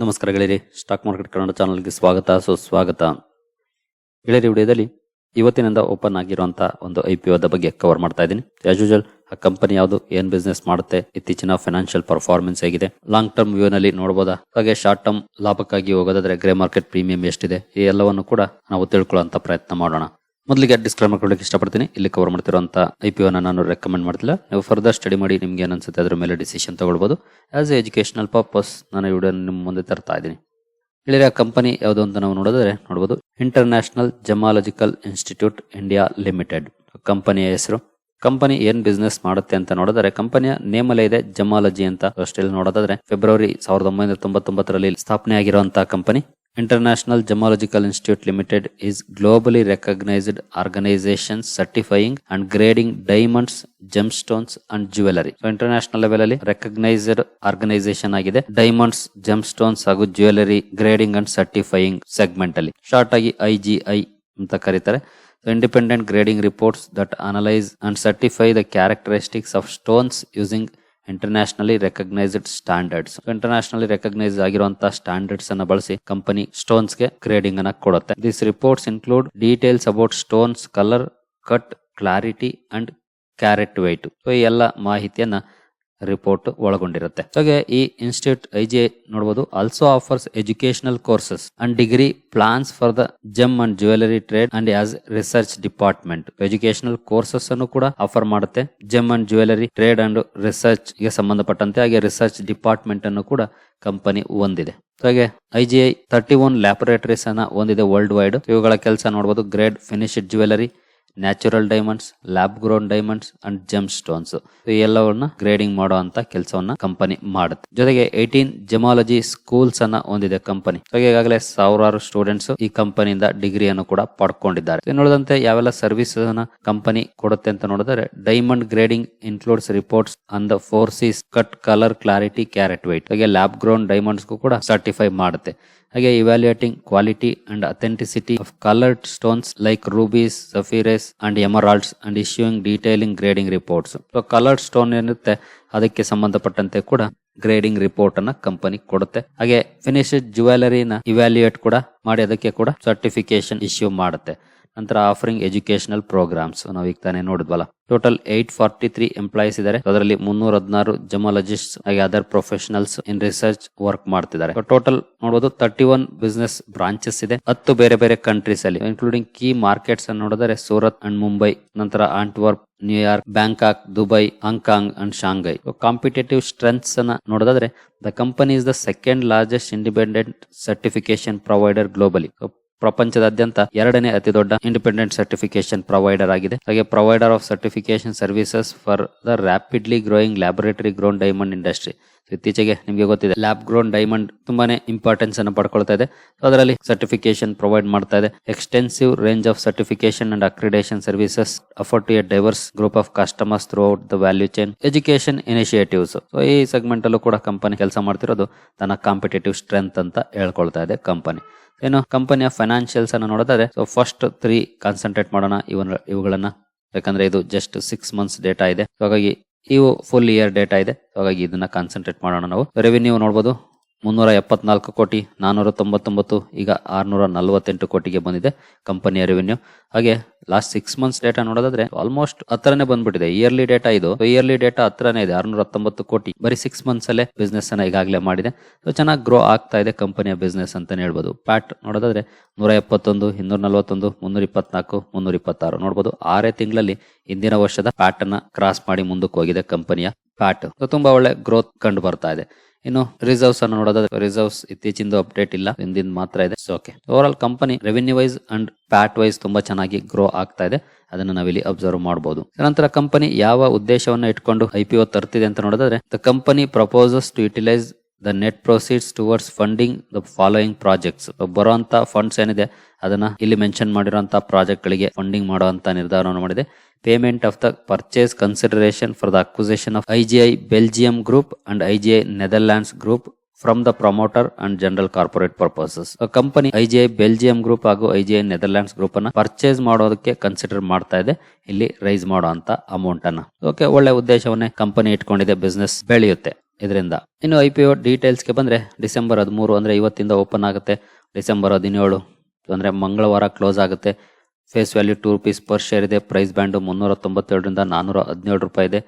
ನಮಸ್ಕಾರ ಗೆಳೆಯರಿ, stock market Kannada ಚಾನಲ್ಗೆ ಸ್ವಾಗತ, ಸುಸ್ವಾಗತ. ಗೆಳೆಯರಿ, ವಿಡಿಯೋದಲ್ಲಿ ಇವತ್ತಿನಿಂದ ಓಪನ್ ಆಗಿರುವಂಥ ಒಂದು ಐ ಪಿ ಒದ ಬಗ್ಗೆ ಕವರ್ ಮಾಡ್ತಾ ಇದ್ದೀನಿ. ಆಸ್ ಯೂಶಲ್ ಆ ಕಂಪನಿ ಯಾವುದು, ಏನ್ ಬಿಸ್ನೆಸ್ ಮಾಡುತ್ತೆ, ಇತ್ತೀಚಿನ ಫೈನಾನ್ಷಿಯಲ್ ಪರ್ಫಾರ್ಮೆನ್ಸ್ ಹೇಗಿದೆ ಲಾಂಗ್ ಟರ್ಮ್ ವ್ಯೂ ನಲ್ಲಿ ನೋಡಬಹುದಾ ಹಾಗೆ ಶಾರ್ಟ್ ಟರ್ಮ್ ಲಾಭಕ್ಕಾಗಿ ಹೋಗೋದಾದ್ರೆ ಗ್ರೇ ಮಾರ್ಕೆಟ್ ಪ್ರೀಮಿಯಂ ಎಷ್ಟಿದೆ, ಈ ಎಲ್ಲವನ್ನು ಕೂಡ ನಾವು ತಿಳ್ಕೊಳ್ಳುವಂತ ಪ್ರಯತ್ನ ಮಾಡೋಣ. ಮೊದಲಿಗೆ ಡಿಸ್ಕ್ರೈಬ್ ಕೊಡಲಿಕ್ಕೆ ಇಷ್ಟಪಡ್ತೀನಿ. ಇಲ್ಲಿ ಕವರ್ ಮಾಡ್ತಿರುವಂತ ಐ ಪಿ ನಾನು ರೆಕಮೆಂಡ್ ಮಾಡ್ತಿಲ್ಲ. ನೀವು ಫರ್ದರ್ ಸ್ಟಡಿ ಮಾಡಿ ನಿಮ್ಗೆ ಏನು ಅನ್ಸುತ್ತೆ ಅದ್ರ ಮೇಲೆ ಡಿಸಿಷನ್ ತಗೊಳ್ಬಹುದು ಆಸ್ ಎ ಎಜುಕೇಶನಲ್ ಪರ್ಪಸ್ ನಾನು ವಿಡಿಯೋ ನಿಮ್ಮ ಮುಂದೆ ತರ್ತಾ ಇದ್ದೀನಿ. ಹೇಳಿರೋ ಕಂಪನಿ ಯಾವುದು ಅಂತ ನಾವು ನೋಡಿದ್ರೆ ನೋಡಬಹುದು international gemological institute India limited ಕಂಪನಿಯ ಹೆಸರು. ಕಂಪನಿ ಏನ್ ಬಿಸ್ನೆಸ್ ಮಾಡುತ್ತೆ ಅಂತ ನೋಡಿದ್ರೆ ಕಂಪನಿಯ ನೇಮಲ್ಲೇ ಇದೆ ಜಮಾಲಜಿ ಅಂತ ಅಷ್ಟೇ ನೋಡೋದಾದ್ರೆ ಫೆಬ್ರವರಿ ಸಾವಿರದ ಒಂಬೈನೂರ ತೊಂಬತ್ತೊಂಬತ್ತರಲ್ಲಿ ಸ್ಥಾಪನೆ ಆಗಿರುವಂತಹ company international gemological institute limited is globally recognized organization certifying and grading diamonds, gemstones and jewelry. So international level ಅಲ್ಲಿ ರೆಕಗ್ನೈಸ್ಡ್ ಆರ್ಗನೈಸೇಷನ್ ಆಗಿದೆ. ಡೈಮಂಡ್ಸ್ ಜೆಮ್ಸ್ಟೋನ್ಸ್ ಹಾಗೂ jewellery grading and certifying segment ಅಲ್ಲಿ. ಶಾರ್ಟ್ ಆಗಿ ಐ ಜಿ ಐ ಕರೀತಾರೆ. Independent grading reports that analyse and certify the characteristics of stones using internationally recognised standards internationally recognise ಆಗಿರುವಂತಹ standards ಅನ್ನ ಬಳಸಿ company ಸ್ಟೋನ್ಸ್ಗೆ grading ಅನ್ನ ಕೊಡುತ್ತೆ. This reports include details about stones colour cut clarity and carat weight so ಈ ಎಲ್ಲ ಮಾಹಿತಿಯನ್ನ report ಒಳಗೊಂಡಿರುತ್ತೆ. ಹಾಗೆ ಈ ಇನ್ಸ್ಟಿಟ್ಯೂಟ್ ಐ ಜಿ ನೋಡಬಹುದು also offers educational courses and degree plans for the gem and jewellery trade and as research department educational courses ಅನ್ನು ಕೂಡ offer ಮಾಡುತ್ತೆ. Gem and jewellery trade and ರಿಸರ್ಚ್ಗೆ ಸಂಬಂಧಪಟ್ಟಂತೆ, ಹಾಗೆ ರಿಸರ್ಚ್ ಡಿಪಾರ್ಟ್ಮೆಂಟ್ ಅನ್ನು ಕೂಡ ಕಂಪನಿ ಹೊಂದಿದೆ ಹಾಗೆ I G I thirty one laboratories ಅನ್ನ ಹೊಂದಿದೆ ವರ್ಲ್ಡ್ ವೈಡ್ ಇವುಗಳ ಕೆಲಸ ನೋಡಬಹುದು grade finished jewellery natural diamonds lab grown diamonds and gemstones ಎಲ್ಲವನ್ನ ಗ್ರೇಡಿಂಗ್ ಮಾಡುವಂತ ಕೆಲಸವನ್ನ ಕಂಪನಿ ಮಾಡುತ್ತೆ. ಜೊತೆಗೆ ಏಟೀನ್ ಜೆಮಾಲಜಿ ಸ್ಕೂಲ್ಸ್ ಅನ್ನ ಹೊಂದಿದೆ ಕಂಪನಿ ಈಗಾಗಲೇ ಸಾವಿರಾರು ಸ್ಟೂಡೆಂಟ್ಸ್ ಈ ಕಂಪನಿಯಿಂದ ಡಿಗ್ರಿಯನ್ನು ಕೂಡ ಪಡ್ಕೊಂಡಿದ್ದಾರೆ. ನೋಡಿದಂತೆ ಯಾವೆಲ್ಲ ಸರ್ವಿಸ್ ಕಂಪನಿ ಕೊಡುತ್ತೆ ಅಂತ ನೋಡಿದ್ರೆ diamond grading includes reports on the four Cs cut colour clarity carat weight ಹಾಗೆ ಲ್ಯಾಬ್ ಗ್ರೋನ್ ಡೈಮಂಡ್ಸ್ ಕೂಡ ಸರ್ಟಿಫೈ ಮಾಡುತ್ತೆ. ಹಾಗೆ evaluating quality and authenticity of coloured stones like rubies sapphires and emeralds and issuing detailing grading reports so coloured stone ಏನಿರುತ್ತೆ, ಅದಕ್ಕೆ ಸಂಬಂಧಪಟ್ಟಂತೆ ಕೂಡ grading report ಅನ್ನ company ಕೊಡುತ್ತೆ. ಹಾಗೆ ಫಿನಿಶ್ ಜ್ಯುವೆಲರಿನ ಇವ್ಯಾಲ್ಯೂಯೇಟ್ ಕೂಡ ಮಾಡಿ, ಅದಕ್ಕೆ ಕೂಡ ಸರ್ಟಿಫಿಕೇಶನ್ ಇಶ್ಯೂ ಮಾಡುತ್ತೆ. ನಂತರ ಆಫರಿಂಗ್ ಎಜುಕೇಶನಲ್ ಪ್ರೋಗ್ರಾಮ್ಸ್ ನಾವು ಈಗ ತಾನೇ ನೋಡಿದ್ವಲ್ಲ. Total eight forty three employees ಇದ್ದಾರೆ ಅದರಲ್ಲಿ ಮುನ್ನೂರ ಹದಿನಾರು ಜಮಾಲಜಿಸ್ಟ್ ಹಾಗೆ other professionals in research work ಮಾಡ್ತಿದ್ದಾರೆ. ಟೋಟಲ್ ನೋಡಬಹುದು ತರ್ಟಿ ಒನ್ ಬಿಸ್ನೆಸ್ ಬ್ರಾಂಚಸ್ ಇದೆ. ಹತ್ತು ಬೇರೆ ಬೇರೆ ಕಂಟ್ರೀಸ್ ಅಲ್ಲಿ ಇನ್ಕ್ಲೂಡಿಂಗ್ ಕೀ ಮಾರ್ಕೆಟ್ಸ್ ಅನ್ನು ನೋಡಿದರೆ ಸೂರತ್ ಅಂಡ್ ಮುಂಬೈ ನಂತರ Antwerp New York Bangkok Dubai Hong Kong and Shanghai competitive strengths ಅನ್ನ ನೋಡೋದಾದ್ರೆ the company is the second largest independent certification provider globally ಪ್ರಪಂಚದಾದ್ಯಂತ ಎರಡನೇ ಅತಿ ದೊಡ್ಡ ಇಂಡಿಪೆಂಡೆಂಟ್ ಸರ್ಟಿಫಿಕೇಶನ್ ಪ್ರೊವೈಡರ್ ಆಗಿದೆ. ಹಾಗೆ provider of certification services for the rapidly growing laboratory grown diamond industry ಇತ್ತೀಚೆಗೆ ನಿಮಗೆ ಗೊತ್ತಿದೆ ಲ್ಯಾಬ್ ಗ್ರೋನ್ ಡೈಮಂಡ್ ತುಂಬಾನೇ ಇಂಪಾರ್ಟೆನ್ಸ್ ಅನ್ನು ಪಡ್ಕೊಳ್ತಾ ಇದೆ. ಅದರಲ್ಲಿ ಸರ್ಟಿಫಿಕೇಶನ್ ಪ್ರೊವೈಡ್ ಮಾಡ್ತಾ ಇದೆ. Extensive range of certification and accreditation services afford to a diverse group of customers throughout the value chain education initiatives so ಈ ಸೆಗ್ಮೆಂಟ್ ಅಲ್ಲೂ ಕೂಡ ಕಂಪನಿ ಕೆಲಸ ಮಾಡ್ತಿರೋದು ತನ್ನ ಕಾಂಪಿಟೇಟಿವ್ ಸ್ಟ್ರೆಂತ್ ಅಂತ ಹೇಳ್ಕೊಳ್ತಾ ಇದೆ ಕಂಪನಿ ಏನು ಕಂಪನಿಯ ಫೈನಾನ್ಷಿಯಲ್ಸ್ ಅನ್ನು ನೋಡಿದ್ರೆ ಸೊ ಫಸ್ಟ್ ತ್ರೀ ಕಾನ್ಸಂಟ್ರೇಟ್ ಮಾಡೋಣ ಇವನ್, ಇವುಗಳನ್ನ. ಯಾಕಂದ್ರೆ ಇದು ಜಸ್ಟ್ ಸಿಕ್ಸ್ ಮಂತ್ಸ್ ಡೇಟಾ ಇದೆ. ಹಾಗಾಗಿ ಇವು ಫುಲ್ ಇಯರ್ ಡೇಟಾ ಇದೆ. ಹಾಗಾಗಿ ಇದನ್ನ ಕಾನ್ಸಂಟ್ರೇಟ್ ಮಾಡೋಣ ನಾವು. ರೆವಿನ್ಯೂ ನೋಡಬಹುದು ಮುನ್ನೂರ ಎಪ್ಪತ್ನಾಲ್ಕು ಕೋಟಿ ನಾನೂರ ತೊಂಬತ್ತೊಂಬತ್ತು ಈಗ ಆರುನೂರ ನಲವತ್ತೆಂಟು ಕೋಟಿಗೆ ಬಂದಿದೆ ಕಂಪನಿಯ ರೆವಿನ್ಯೂ ಹಾಗೆ ಲಾಸ್ಟ್ ಸಿಕ್ಸ್ ಮಂತ್ಸ್ ಡೇಟಾ ನೋಡೋದಾದ್ರೆ ಆಲ್ಮೋಸ್ಟ್ ಹತ್ರನೇ ಬಂದ್ಬಿಟ್ಟಿದೆ. ಇಯರ್ಲಿ ಡೇಟಾ ಇದು. ಇಯರ್ಲಿ ಡೇಟಾ ಹತ್ರನೇ ಇದೆ. ಆರ್ನೂರ ಹತ್ತೊಂಬತ್ತು ಕೋಟಿ ಬರೀ ಸಿಕ್ಸ್ ಮಂತ್ಸ್ ಅಲ್ಲೇ ಬಿಸ್ನೆಸ್ ಅನ್ನ ಈಗಾಗಲೇ ಮಾಡಿದೆ. ಚೆನ್ನಾಗಿ ಗ್ರೋ ಆಗ್ತಾ ಇದೆ ಕಂಪನಿಯ ಬಿಸ್ನೆಸ್ ಅಂತಾನೆ ಹೇಳ್ಬೋದು. ಪ್ಯಾಟ್ ನೋಡೋದಾದ್ರೆ ನೂರ ಎಪ್ಪತ್ತೊಂದು ಇನ್ನೂರ ನಲವತ್ತೊಂದು ಮುನ್ನೂರ ಇಪ್ಪತ್ನಾಲ್ಕು ಮುನ್ನೂರ ಇಪ್ಪತ್ತಾರು ನೋಡಬಹುದು ಆರೇ ತಿಂಗಳಲ್ಲಿ ಹಿಂದಿನ ವರ್ಷದ ಪ್ಯಾಟ್ ಅನ್ನ ಕ್ರಾಸ್ ಮಾಡಿ ಮುಂದಕ್ಕೆ ಹೋಗಿದೆ ಕಂಪನಿಯ ಪ್ಯಾಟ್ ತುಂಬಾ ಒಳ್ಳೆ ಗ್ರೋತ್ ಕಂಡು ಬರ್ತಾ ಇದೆ. ಇನ್ನು ರಿಸರ್ವ್ಸ್ ಅನ್ನು ನೋಡೋದಾದ್ರೆ ರಿಸರ್ವ್ಸ್ ಇತ್ತೀಚಿಂದ ಅಪ್ಡೇಟ್ ಇಲ್ಲ, ಹಿಂದಿನ ಮಾತ್ರ ಇದೆ. Okay overall company revenue wise and PAT wise ತುಂಬಾ ಚೆನ್ನಾಗಿ ಗ್ರೋ ಆಗ್ತಾ ಇದೆ. ಅದನ್ನ ನಾವಿಲ್ಲಿ ಅಬ್ಸರ್ವ್ ಮಾಡಬಹುದು ನಂತರ ಕಂಪನಿ ಯಾವ ಉದ್ದೇಶವನ್ನು ಇಟ್ಕೊಂಡು ಐಪಿಒ ತರ್ತಿದೆ ಅಂತ ನೋಡೋದಾದ್ರೆ the company proposes to utilise the net proceeds towards funding the following projects ಬರುವಂತ ಫಂಡ್ಸ್ ಏನಿದೆ, ಅದನ್ನ ಇಲ್ಲಿ ಮೆನ್ಷನ್ ಮಾಡಿರುವಂತಹ ಪ್ರಾಜೆಕ್ಟ್ ಗಳಿಗೆ ಫಂಡಿಂಗ್ ಮಾಡುವಂತ ನಿರ್ಧಾರವನ್ನು ಮಾಡಿದೆ. Payment of the purchase consideration for the acquisition of IGI Belgium group and IGI Netherlands group from the promoter and general corporate purposes company IGI Belgium group ಹಾಗೂ IGI Netherlands group ಅನ್ನ purchase ಮಾಡೋದಕ್ಕೆ consider ಮಾಡ್ತಾ ಇದೆ. ಇಲ್ಲಿ rice ಮಾಡೋ ಅಂತ amount ಅನ್ನ. Okay ಒಳ್ಳೆ ಉದ್ದೇಶವನ್ನೇ ಕಂಪನಿ ಇಟ್ಕೊಂಡಿದೆ ಬಿಸ್ನೆಸ್ ಬೆಳೆಯುತ್ತೆ. ಇದರಿಂದ. ಇನ್ನು ಐ ಪಿ ಒ ಡೀಟೇಲ್ಸ್ಗೆ ಬಂದರೆ ಡಿಸೆಂಬರ್ ಹದಿಮೂರು ಅಂದರೆ ಇವತ್ತಿಂದ ಓಪನ್ ಆಗುತ್ತೆ. ಡಿಸೆಂಬರ್ ಹದಿನೇಳು ಅಂದರೆ ಮಂಗಳವಾರ ಕ್ಲೋಸ್ ಆಗುತ್ತೆ. Face value two rupees per share ಇದೆ. ಪ್ರೈಸ್ ಬ್ಯಾಂಡು ಮುನ್ನೂರ ತೊಂಬತ್ತೇಳರಿಂದ ನಾನ್ನೂರ ಹದಿನೇಳು ರೂಪಾಯಿ ಇದೆ.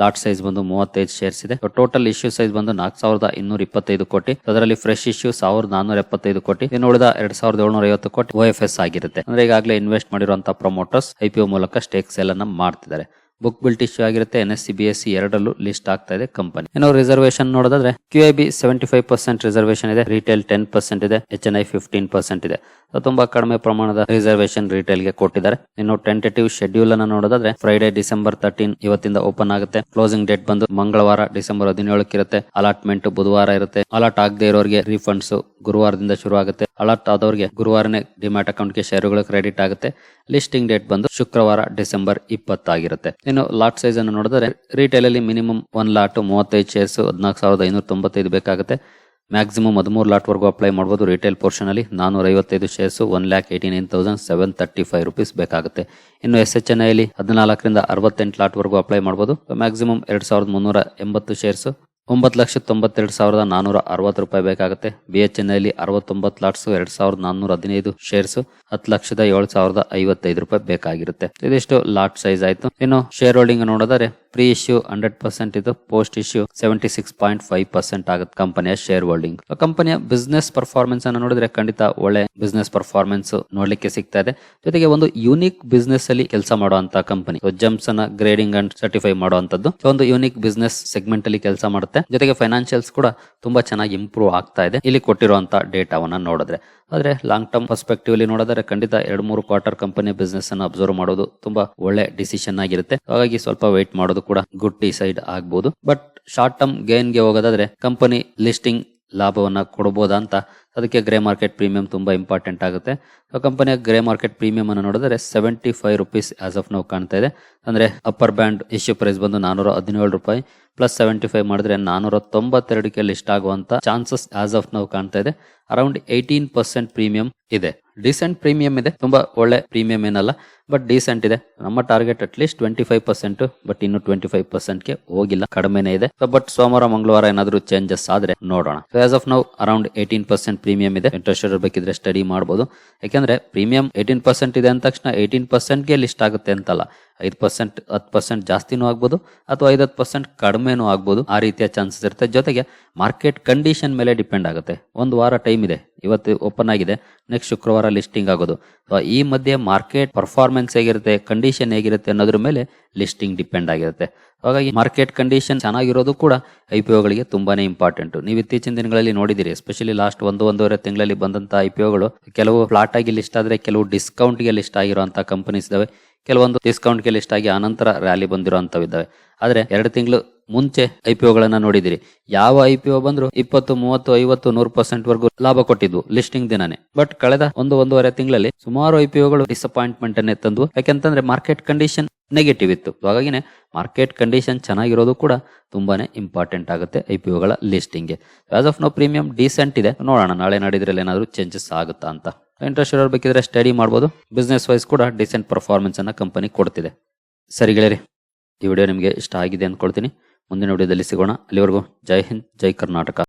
ಲಾಟ್ ಸೈಜ್ ಬಂದು ಮೂವತ್ತೈದು ಶೇರ್ಸ್ ಇದೆ. ಟೋಟಲ್ ಇಶ್ಯೂ ಸೈಜ್ ಬಂದು ನಾಲ್ಕು ಸಾವಿರದ ಇನ್ನೂರ ಇಪ್ಪತ್ತೈದು ಕೋಟಿ. ಅದರಲ್ಲಿ ಫ್ರೆಶ್ ಇಶ್ಯೂ ಸಾವಿರದ ನಾನೂರ ಎಪ್ಪತ್ತೈದು ಕೋಟಿ. ಇನ್ನು ಉಳಿದ ಎರಡ್ ಸಾವಿರದ ಏಳ್ನೂರ ಐವತ್ತು ಕೋಟಿ ಓ ಎಫ್ ಎಸ್ ಆಗಿರುತ್ತೆ. ಅಂದ್ರೆ ಈಗಾಗಲೇ ಇನ್ವೆಸ್ಟ್ ಮಾಡಿರುವಂತಹ ಪ್ರಮೋಟರ್ಸ್ ಐ ಪಿ ಒ ಮೂಲಕ ಸ್ಟೇಕ್ ಸೇಲ್ ಅನ್ನ ಮಾಡ್ತಿದ್ದಾರೆ. ಬುಕ್ ಬಿಲ್ಟ್ ಇಶ್ಯೂ ಆಗಿರುತ್ತೆ, ಎನ್ ಎಸ್ ಸಿ ಬಿ ಎರಡರಲ್ಲೂ ಲಿಸ್ಟ್ ಆಗ್ತಾ ಇದೆ ಕಂಪನಿ. ಏನೋ ರಿಸರ್ವೇಶನ್ ನೋಡೋದಾದ್ರೆ, Q I B seventy five percent reservation ಇದೆ ರಿಟೇಲ್ ಟೆನ್ ಪರ್ಸೆಂಟ್ ಇದೆ, H N I fifteen percent ಇದೆ. ತುಂಬಾ ಕಡಿಮೆ ಪ್ರಮಾಣದ ರಿಸರ್ವೇಶನ್ ರಿಟೇಲ್ಗೆ ಕೊಟ್ಟಿದ್ದಾರೆ. ಇನ್ನು ಟೆಂಟೇಟಿವ್ ಶೆಡ್ಯೂಲ್ ಅನ್ನ ನೋಡೋದಾದ್ರೆ ಫ್ರೈಡೆ ಡಿಸೆಂಬರ್ ತರ್ಟೀನ್ ಇವತ್ತಿಂದ ಓಪನ್ ಆಗುತ್ತೆ. ಕ್ಲೋಸಿಂಗ್ ಡೇಟ್ ಬಂದು ಮಂಗಳವಾರ, ಡಿಸೆಂಬರ್ ಹದಿನೇಳಕ್ಕೆ ಇರುತ್ತೆ ಅಲಾಟ್ಮೆಂಟ್ ಬುಧವಾರ ಇರುತ್ತೆ. ಅಲಾಟ್ ಆಗದೆ ಇರೋರಿಗೆ ರೀಫಂಡ್ಸ್ ಗುರುವಾರದಿಂದ ಶುರು ಆಗುತ್ತೆ ಅಲಾಟ್ ಆದವರಿಗೆ ಗುರುವಾರನೇ ಡಿಮ್ಯಾಟ್ ಅಕೌಂಟ್ಗೆ ಶೇರುಗಳು ಕ್ರೆಡಿಟ್ ಆಗುತ್ತೆ. ಲಿಸ್ಟಿಂಗ್ ಡೇಟ್ ಬಂದು ಶುಕ್ರವಾರ ಡಿಸೆಂಬರ್ ಇಪ್ಪತ್ತಾಗಿರುತ್ತೆ. ಇನ್ನು ಲಾಟ್ ಸೈಜ್ ಅನ್ನು ನೋಡಿದ್ರೆ ರಿಟೇಲ್ ಅಲ್ಲಿ ಮಿನಿಮಮ್ ಒನ್ ಲಾಟ್ ಮೂವತ್ತೈದು ಶೇರ್ಸ್ ಹದಿನಾಲ್ಕು ಸಾವಿರದ ಐನೂರ ತೊಂಬತ್ತೈದು ಬೇಕಾಗುತ್ತೆ. ಮ್ಯಾಕ್ಸಿಮಮ್ ಹದಿಮೂರು ಲಾಟ್ವರೆಗೂ ಅಪ್ಲೈ ಮಾಡಬಹುದು ರಿಟೇಲ್ ಪೋರ್ಷನ್ ಅಲ್ಲಿ ನಾನೂರ ಐವತ್ತೈದು shares one lakh eighty nine thousand seven thirty five rupees ಬೇಕಾಗುತ್ತೆ. ಇನ್ನು ಎಸ್ ಎಚ್ ಎನ್ ಐಲಿ ಹದಿನಾಲ್ಕರಿಂದ ಅರವತ್ತೆಂಟು ಲಾಟ್ವರೆಗೂ ಅಪ್ಲೈ ಮಾಡಬಹುದು ಮ್ಯಾಕ್ಸಿಮಮ್ ಎರಡು ಸಾವಿರದ ಮುನ್ನೂರ ಎಂಬತ್ತು ಶೇರ್ಸ್ ಒಂಬತ್ತು ಲಕ್ಷ ತೊಂಬತ್ತೆರಡು ಸಾವಿರದ ನಾನೂರ ಅರವತ್ತು ರೂಪಾಯಿ ಬೇಕಾಗುತ್ತೆ. ಬಿ ಎಚ್ ಎನ್ ಐಲಿ ಅರವತ್ತೊಂಬತ್ತು ಲಾಟ್ಸ್ ಎರಡ್ ಸಾವಿರದ ನಾನೂರ ಹದಿನೈದು ಶೇರ್ಸ್ ಹತ್ತು ಲಕ್ಷದ ಏಳು ಸಾವಿರದ ಐವತ್ತೈದು ರೂಪಾಯಿ ಬೇಕಾಗಿರುತ್ತೆ. ಇದಿಷ್ಟು ಲಾಟ್ ಸೈಜ್ ಆಯ್ತು. ಇನ್ನು ಶೇರ್ ಹೋಲ್ಡಿಂಗ್ ನೋಡಿದರೆ ಪ್ರೀ ಇಶ್ಯೂ ಹಂಡ್ರೆಡ್ ಪರ್ಸೆಂಟ್ ಇದು post issue seventy six point five percent ಆಗುತ್ತೆ ಕಂಪನಿಯ ಶೇರ್ ಹೋಲ್ಡಿಂಗ್ ಕಂಪನಿಯ ಬಿಸ್ನೆಸ್ ಪರ್ಫಾರ್ಮೆನ್ಸ್ ಅನ್ನು ನೋಡಿದ್ರೆ ಖಂಡಿತ ಒಳ್ಳೆ ಬಿಸ್ನೆಸ್ ಪರ್ಫಾರ್ಮೆನ್ಸ್ ನೋಡ್ಲಿಕ್ಕೆ ಸಿಗ್ತಾ ಇದೆ. ಜೊತೆಗೆ ಒಂದು ಯೂನಿಕ್ ಬಿಸ್ನೆಸ್ ಅಲ್ಲಿ ಕೆಲಸ ಮಾಡುವಂತಹ ಕಂಪನಿ ಜಂಪ್ಸ್ ಅನ್ನ ಗ್ರೇಡಿಂಗ್ ಅಂಡ್ ಸರ್ಟಿಫೈ ಮಾಡುವಂತದ್ದು ಒಂದು ಯೂನಿಕ್ ಬಿಸ್ನೆಸ್ ಸೆಗ್ಮೆಂಟ್ ಅಲ್ಲಿ ಕೆಲಸ ಮಾಡುತ್ತೆ. ಜೊತೆಗೆ ಫೈನಾನ್ಷಿಯಲ್ಸ್ ಕೂಡ ತುಂಬಾ ಚೆನ್ನಾಗಿ ಇಂಪ್ರೂವ್ ಆಗ್ತಾ ಇದೆ. ಇಲ್ಲಿ ಕೊಟ್ಟಿರುವಂತ ಡೇಟಾವನ್ನ ನೋಡಿದ್ರೆ. ಆದ್ರೆ ಲಾಂಗ್ ಟರ್ಮ್ ಪರ್ಸ್ಪೆಕ್ಟಿವ್ ಅಲ್ಲಿ ನೋಡಿದ್ರೆ ಖಂಡಿತ ಎರಡು ಮೂರು ಕ್ವಾರ್ಟರ್ ಕಂಪನಿ ಬಿಸ್ನೆಸ್ ಅನ್ನು ಅಬ್ಸರ್ವ್ ಮಾಡೋದು ತುಂಬಾ ಒಳ್ಳೆ ಡಿಸಿಷನ್ ಆಗಿರುತ್ತೆ. ಹಾಗಾಗಿ ಸ್ವಲ್ಪ ವೇಟ್ ಮಾಡೋದು ಕೂಡ ಗುಡ್ ಡಿಸೈಡ್ ಆಗ್ಬಹುದು ಬಟ್ ಶಾರ್ಟ್ ಟರ್ಮ್ ಗೇನ್ಗೆ ಹೋಗೋದಾದ್ರೆ ಕಂಪನಿ ಲಿಸ್ಟಿಂಗ್ ಲಾಭವನ್ನ ಕೊಡಬಹುದಾ ಅಂತ ಅದಕ್ಕೆ ಗ್ರೇ ಮಾರ್ಕೆಟ್ ಪ್ರೀಮಿಯಂ ತುಂಬ ಇಂಪಾರ್ಟೆಂಟ್ ಆಗುತ್ತೆ. ಕಂಪನಿಯ ಗ್ರೇ ಮಾರ್ಕೆಟ್ ಪ್ರೀಮಿಯಂ ಅನ್ನು ನೋಡಿದ್ರೆ seventy five rupees as of ನಾವು ಕಾಣ್ತಾ ಇದೆ. ಅಂದ್ರೆ ಅಪ್ಪರ್ ಬ್ಯಾಂಡ್ ಇಶ್ಯೂ ಪ್ರೈಸ್ ಬಂದು ನಾನೂರ ಹದಿನೇಳು ರೂಪಾಯಿ ಪ್ಲಸ್ ಸೆವೆಂಟಿ ಫೈವ್ ಮಾಡಿದ್ರೆ ನಾನೂರ ತೊಂಬತ್ತೆರಡಕ್ಕೆ ಲಿಸ್ಟ್ ಆಗುವಂಥ ಚಾನ್ಸಸ್ ಆಸ್ ಆಫ್ ನಾವು ಕಾಣ್ತಾ ಇದೆ. ಅರೌಂಡ್ ಏಯ್ಟೀನ್ ಪರ್ಸೆಂಟ್ ಪ್ರೀಮಿಯಂ ಇದೆ. ಡಿಸೆಂಟ್ ಪ್ರೀಮಿಯಂ ಇದೆ. ತುಂಬಾ ಒಳ್ಳೆ ಪ್ರೀಮಿಯಂ ಏನಲ್ಲ ಬಟ್ ಡೀಸೆಂಟ್ ಇದೆ. ನಮ್ಮ target at least twenty five percent but ಇನ್ನು ಟ್ವೆಂಟಿ ಫೈವ್ ಪರ್ಸೆಂಟ್ಗೆ ಹೋಗಿಲ್ಲ. ಕಡಿಮೆನೇ ಇದೆ. ಬಟ್ ಸೋಮವಾರ, ಮಂಗಳವಾರ ಏನಾದರೂ ಚೇಂಜಸ್ ಆದರೆ ನೋಡೋಣ. As of now around eighteen percent premium ಇದೆ. ಇಂಟ್ರೆಸ್ಟ್ ಇರಬೇಕಿದ್ರೆ ಸ್ಟಡಿ ಮಾಡಬಹುದು ಯಾಕಂದ್ರೆ ಪ್ರೀಮಿಯಂ ಏಯ್ಟೀನ್ ಪರ್ಸೆಂಟ್ ಇದೆ ಅಂದ ತಕ್ಷಣ ಏಯ್ಟೀನ್ ಪರ್ಸೆಂಟ್ಗೆ ಲಿಸ್ಟ್ ಆಗುತ್ತೆ ಅಂತಲ್ಲ. ಐದು ಪರ್ಸೆಂಟ್ ಹತ್ತು ಪರ್ಸೆಂಟ್ ಜಾಸ್ತಿನೂ ಆಗ್ಬೋದು ಅಥವಾ ಐದು ಹತ್ತು ಪರ್ಸೆಂಟ್ ಕಡಿಮೆನೂ ಆಗ್ಬೋದು. ಆ ರೀತಿಯ ಚಾನ್ಸಸ್ ಇರುತ್ತೆ. ಜೊತೆಗೆ ಮಾರ್ಕೆಟ್ ಕಂಡೀಷನ್ ಮೇಲೆ ಡಿಪೆಂಡ್ ಆಗುತ್ತೆ. ಒಂದು ವಾರ ಟೈಮ್ ಇದೆ. ಇವತ್ತು ಓಪನ್ ಆಗಿದೆ. ನೆಕ್ಸ್ಟ್ ಶುಕ್ರವಾರ ಲಿಸ್ಟಿಂಗ್ ಆಗೋದು. ಈ ಮಧ್ಯೆ ಮಾರ್ಕೆಟ್ ಪರ್ಫಾರ್ಮೆನ್ಸ್ ಹೇಗಿರುತ್ತೆ ಕಂಡೀಷನ್ ಹೇಗಿರುತ್ತೆ ಅನ್ನೋದ್ರ ಮೇಲೆ ಲಿಸ್ಟಿಂಗ್ ಡಿಪೆಂಡ್ ಆಗಿರುತ್ತೆ. ಹಾಗಾಗಿ ಮಾರ್ಕೆಟ್ ಕಂಡೀಷನ್ ಚೆನ್ನಾಗಿರೋದು ಕೂಡ ಐ ಪಿ ಒಗಳಿಗೆ ತುಂಬಾನೇ ಇಂಪಾರ್ಟೆಂಟ್ ನೀವು ಇತ್ತೀಚಿನ ದಿನಗಳಲ್ಲಿ ನೋಡಿದಿರಿ ಎಸ್ಪೆಷಲಿ ಲಾಸ್ಟ್ ಒಂದು, ಒಂದೂವರೆ ತಿಂಗಳಲ್ಲಿ ಬಂದಂತಹ ಐ ಪಿ ಒಗಳು ಕೆಲವು ಫ್ಲಾಟ್ ಆಗಿ ಲಿಸ್ಟ್ ಆದ್ರೆ, ಕೆಲವು ಡಿಸ್ಕೌಂಟ್ಗೆ ಲಿಸ್ಟ್ ಆಗಿರುವಂತಹ ಕಂಪನೀಸ್ ಇದಾವೆ. ಕೆಲವೊಂದು ಡಿಸ್ಕೌಂಟ್ಗೆ ಲಿಸ್ಟ್ ಆಗಿ ಆನಂತರ ರ್ಯಾಲಿ ಬಂದಿರುವಂತವು ಇದ್ದಾವೆ ಆದ್ರೆ ಎರಡು ತಿಂಗಳು ಮುಂಚೆ ಐ ಪಿ ನೋಡಿದಿರಿ. ಯಾವ ಐ ಬಂದ್ರು ಇಪ್ಪತ್ತು, ಮೂವತ್ತು, ಐವತ್ತು, ನೂರು ಪರ್ಸೆಂಟ್ ವರೆಗೂ ಲಾಭ ಕೊಟ್ಟಿದ್ವು ಲಿಸ್ಟಿಂಗ್ ದಿನಾನೇ. ಬಟ್ ಕಳೆದ ಒಂದು, ಒಂದೂವರೆ ತಿಂಗಳಲ್ಲಿ ಸುಮಾರು ಐ ಪಿ ಡಿಸಪಾಯಿಂಟ್ಮೆಂಟ್ ಅನ್ನೇ ತಂದು, ಯಾಕೆಂತಂದ್ರೆ ಮಾರ್ಕೆಟ್ ಕಂಡೀಷನ್ ನೆಗೆಟಿವ್ ಇತ್ತು. ಹಾಗಾಗಿನೇ ಮಾರ್ಕೆಟ್ ಕಂಡೀಷನ್ ಚೆನ್ನಾಗಿರೋದು ಕೂಡ ತುಂಬಾನೇ ಇಂಪಾರ್ಟೆಂಟ್ ಆಗುತ್ತೆ I P ಲಿಸ್ಟಿಂಗ್ಗೆ. As of now premium decent ಇದೆ. ನೋಡೋಣ, ನಾಳೆ ನಾಡಿದ್ರಲ್ಲಿ ಏನಾದರೂ ಚೇಂಜಸ್ ಆಗುತ್ತಾ ಅಂತ. ಇಂಟ್ರೆಸ್ಟ್ ಇರೋರು ಬೇಕಿದ್ರೆ ಸ್ಟಡಿ ಮಾಡ್ಬೋದು. ಬಿಸ್ನೆಸ್ ವೈಸ್ ಕೂಡ ಡಿಸೆಂಟ್ ಪರ್ಫಾರ್ಮೆನ್ಸ್ ಅನ್ನ ಕಂಪನಿ ಕೊಡ್ತಿದೆ. ಸರಿ ಗೆಳೆಯರಿ, ಈ ವಿಡಿಯೋ ನಿಮಗೆ ಇಷ್ಟ ಆಗಿದೆ ಅಂದ್ಕೊಳ್ತೀನಿ ಮುಂದಿನ ವಿಡಿಯೋದಲ್ಲಿ ಸಿಗೋಣ. ಅಲ್ಲಿವರೆಗೂ ಜೈ ಹಿಂದ್, ಜೈ ಕರ್ನಾಟಕ.